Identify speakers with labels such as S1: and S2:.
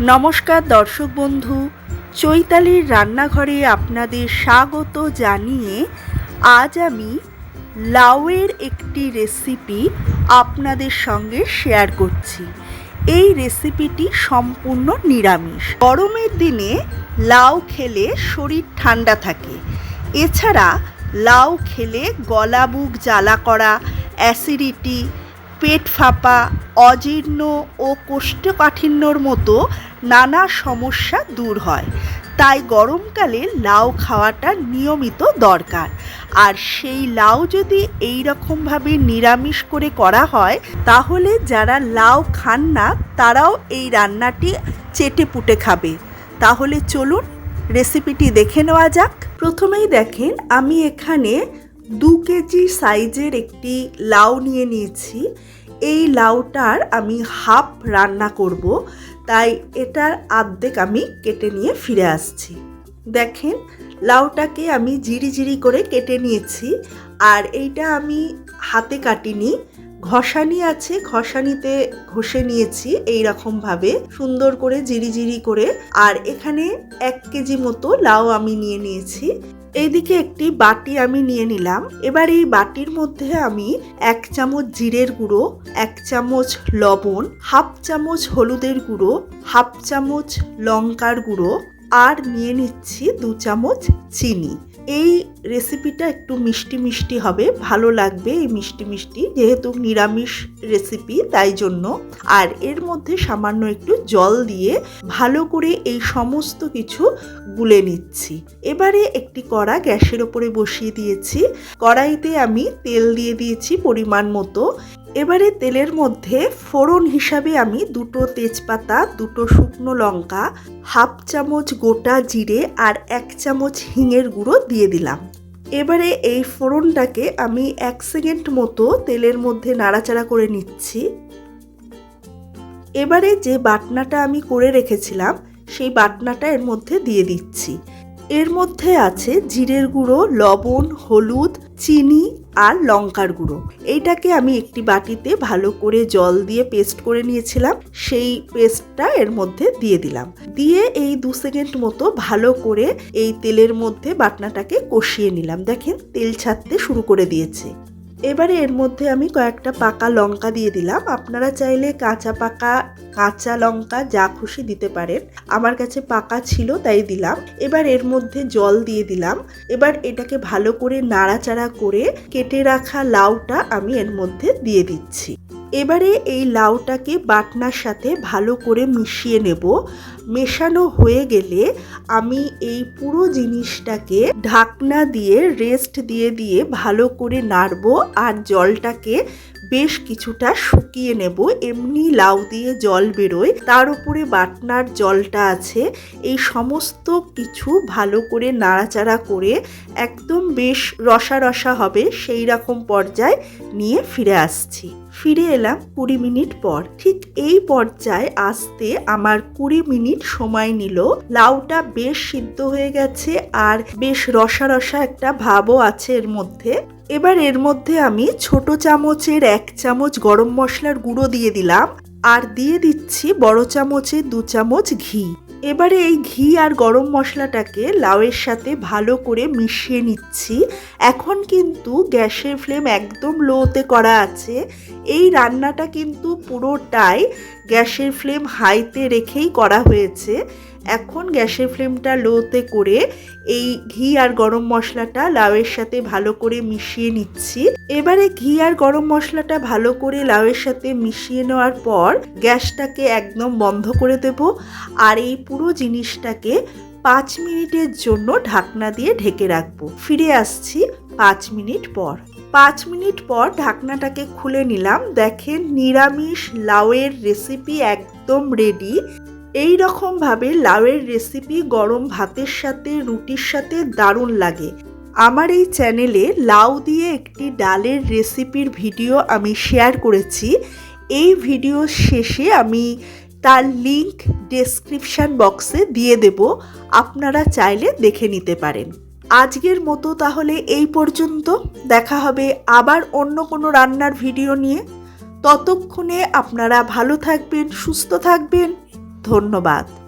S1: নমস্কার দর্শক বন্ধু, চৈতালির রান্নাঘরে আপনাদের স্বাগত জানিয়ে আজ আমি লাউয়ের একটি রেসিপি আপনাদের সঙ্গে শেয়ার করছি। এই রেসিপিটি সম্পূর্ণ নিরামিষ। গরমের দিনে লাউ খেলে শরীর ঠান্ডা থাকে। এছাড়া লাউ খেলে গলা বুক জ্বালা করা অ্যাসিডিটি পেট ফাঁপা, অজীর্ণ ও কোষ্ঠকাঠিন্যর মতো নানা সমস্যা দূর হয়। তাই গরমকালে লাউ খাওয়াটা নিয়মিত দরকার। আর সেই লাউ যদি এই রকমভাবে নিরামিষ করে করা হয়, তাহলে যারা লাউ খান না, তারাও এই রান্নাটি চেটে পুটে খাবে। তাহলে চলুন রেসিপিটি দেখে নেওয়া যাক। প্রথমেই দেখেন, আমি এখানে দু কেজি সাইজের একটি লাউ নিয়ে নিয়েছি। এই লাউটার আমি হাফ রান্না করব, তাই এটার আর্ধেক আমি কেটে নিয়ে ফিরে আসছি। দেখেন, লাউটাকে আমি জিরি জিরি করে কেটে নিয়েছি, আর এইটা আমি হাতে কাটিনি। ঘষানি আছে, ঘষানিতে ঘষে নিয়েছি এই রকমভাবে সুন্দর করে জিরি জিরি করে। আর এখানে এক কেজি মতো লাউ আমি নিয়ে নিয়েছি। এইদিকে একটি বাটি আমি নিয়ে নিলাম। এবার এই বাটির মধ্যে আমি এক চামচ জিরের গুঁড়ো, এক চামচ লবণ, হাফ চামচ হলুদের গুঁড়ো, হাফ চামচ লঙ্কার গুঁড়ো আর নিয়ে নিচ্ছি দু চামচ চিনি। এই রেসিপিটা একটু মিষ্টি মিষ্টি হবে, ভালো লাগবে এই মিষ্টি মিষ্টি, যেহেতু নিরামিষ রেসিপি তাই জন্য। আর এর মধ্যে সামান্য একটু জল দিয়ে ভালো করে এই সমস্ত কিছু গুলে নিচ্ছি। এবারে একটি কড়া গ্যাসের ওপরে বসিয়ে দিয়েছি। কড়াইতে আমি তেল দিয়ে দিয়েছি পরিমাণ মতো। এবারে তেলের মধ্যে ফোড়ন হিসাবে আমি দুটো তেজপাতা, দুটো শুকনো লঙ্কা, হাফ চামচ গোটা জিরে আর এক চামচ হিঙের গুঁড়ো দিয়ে দিলাম। এবারে এই ফোড়নটাকে আমি এক সেকেন্ড মতো তেলের মধ্যে নাড়াচাড়া করে নিচ্ছি। এবারে যে বাটনাটা আমি করে রেখেছিলাম, সেই বাটনাটা এর মধ্যে দিয়ে দিচ্ছি। এর মধ্যে আছে জিরের গুঁড়ো, লবণ, হলুদ, চিনি আর লঙ্কার গুঁড়ো। এইটাকে আমি একটি বাটিতে ভালো করে জল দিয়ে পেস্ট করে নিয়েছিলাম। সেই পেস্টটা এর মধ্যে দিয়ে দিলাম। দিয়ে এই দু সেকেন্ড মতো ভালো করে এই তেলের মধ্যে বাটনাটাকে কষিয়ে নিলাম। দেখেন তেল ছাড়তে শুরু করে দিয়েছে। এবারে এর মধ্যে আমি কয়েকটা পাকা লঙ্কা দিয়ে দিলাম। আপনারা চাইলে কাঁচা পাকা, কাঁচা লঙ্কা যা খুশি দিতে পারেন। আমার কাছে পাকা ছিল তাই দিলাম। এবার এর মধ্যে জল দিয়ে দিলাম। এবার এটাকে ভালো করে নাড়াচাড়া করে কেটে রাখা লাউটা আমি এর মধ্যে দিয়ে দিচ্ছি। এবারে এই লাউটাকে বাটনার সাথে ভালো করে মিশিয়ে নেব। মেশানো হয়ে গেলে আমি এই পুরো জিনিসটাকে ঢাকনা দিয়ে, রেস্ট দিয়ে দিয়ে ভালো করে নাড়বো আর জলটাকে বেশ কিছুটা শুকিয়ে নেব। এমনি লাউ দিয়ে জল বেরোয়। তার উপরে বাটনার জলটা আছে। এই সমস্ত কিছু ভালো করে নাড়াচাড়া করে একদম বেশ রসা রসা হবে সেই রকম পর্যায়ে নিয়ে ফিরে আসছি। ফিরে এলাম কুড়ি মিনিট পর। ঠিক এই পর্যায়ে আসতে আমার কুড়ি মিনিট সময় নিল। লাউটা বেশ সিদ্ধ হয়ে গেছে আর বেশ রসা রসা একটা ভাবও আছে এর মধ্যে। এবার এর মধ্যে আমি ছোট চামচের এক চামচ গরম মশলার গুঁড়ো দিয়ে দিলাম আর দিয়ে দিচ্ছি বড় চামচের দু চামচ ঘি। এবারে এই ঘি আর গরম মশলাটাকে লাউয়ের সাথে ভালো করে মিশিয়ে নিচ্ছি। এখন কিন্তু গ্যাসের ফ্লেম একদম লোতে করা আছে। এই রান্নাটা কিন্তু পুরোটাই গ্যাসের ফ্লেম হাইতে রেখেই করা হয়েছে। এখন গ্যাসের ফ্লেমটা লোতে করে এই ঘি আর গরম মশলাটা লাউয়ের সাথে ভালো করে মিশিয়ে নিচ্ছি। এবারে ঘি আর গরম মশলাটা ভালো করে লাউয়ের সাথে মিশিয়ে নেওয়ার পর গ্যাসটাকে একদম বন্ধ করে দেব আর এই পুরো জিনিসটাকে পাঁচ মিনিটের জন্য ঢাকনা দিয়ে ঢেকে রাখব। ফিরে আসছি পাঁচ মিনিট পর। পাঁচ মিনিট পর ঢাকনাটাকে খুলে নিলাম। দেখেন নিরামিষ লাউয়ের রেসিপি একদম রেডি এই রকমভাবে লাউয়ের রেসিপি গরম ভাতের সাথে, রুটির সাথে দারুণ লাগে। আমার এই চ্যানেলে লাউ দিয়ে একটি ডালের রেসিপির ভিডিও আমি শেয়ার করেছি। এই ভিডিও শেষে আমি তার লিংক ডেসক্রিপশান বক্সে দিয়ে দেব। আপনারা চাইলে দেখে নিতে পারেন। আজকের মতো তাহলে এই পর্যন্ত। দেখা হবে আবার অন্য কোনো রান্নার ভিডিও নিয়ে। ততক্ষণে আপনারা ভালো থাকবেন, সুস্থ থাকবেন। ধন্যবাদ।